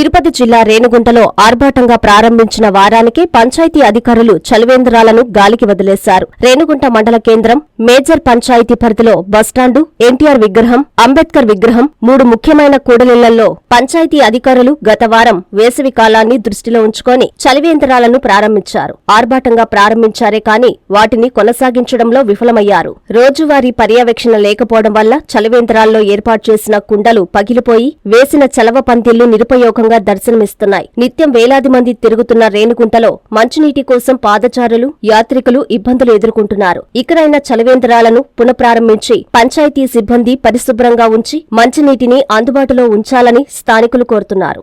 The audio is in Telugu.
తిరుపతి జిల్లా రేణుగుంటలో ఆర్భాటంగా ప్రారంభించిన వారానికే పంచాయతీ అధికారులు చలివేంద్రాలను గాలికి వదిలేశారు. రేణిగుంట మండల కేంద్రం మేజర్ పంచాయతీ పరిధిలో బస్టాండు ఎన్టీఆర్ విగ్రహం అంబేద్కర్ విగ్రహం మూడు ముఖ్యమైన కూడలిళ్ళలో పంచాయతీ అధికారులు గత వారం వేసవి కాలాన్ని దృష్టిలో ఉంచుకొని చలివేంద్రాలను ప్రారంభించారు. ఆర్భాటంగా ప్రారంభించారే కాని వాటిని కొనసాగించడంలో విఫలమయ్యారు. రోజువారీ పర్యవేక్షణ లేకపోవడం వల్ల చలివేంద్రాల్లో ఏర్పాటు చేసిన కుండలు పగిలిపోయి వేసిన చలవ పందిళ్ళు నిరుపయోగంగా దర్శనమిస్తున్నాయి. నిత్యం వేలాది మంది తిరుగుతున్న రేణుగుంటలో మంచినీటి కోసం పాదచారులు యాత్రికులు ఇబ్బందులు ఎదుర్కొంటున్నారు. ఇక్కడైన చలివేంద్రాలను పునఃప్రారంభించి పంచాయతీ సిబ్బంది పరిశుభ్రంగా ఉంచి మంచినీటిని అందుబాటులో ఉంచాలని స్థానికులు కోరుతున్నారు.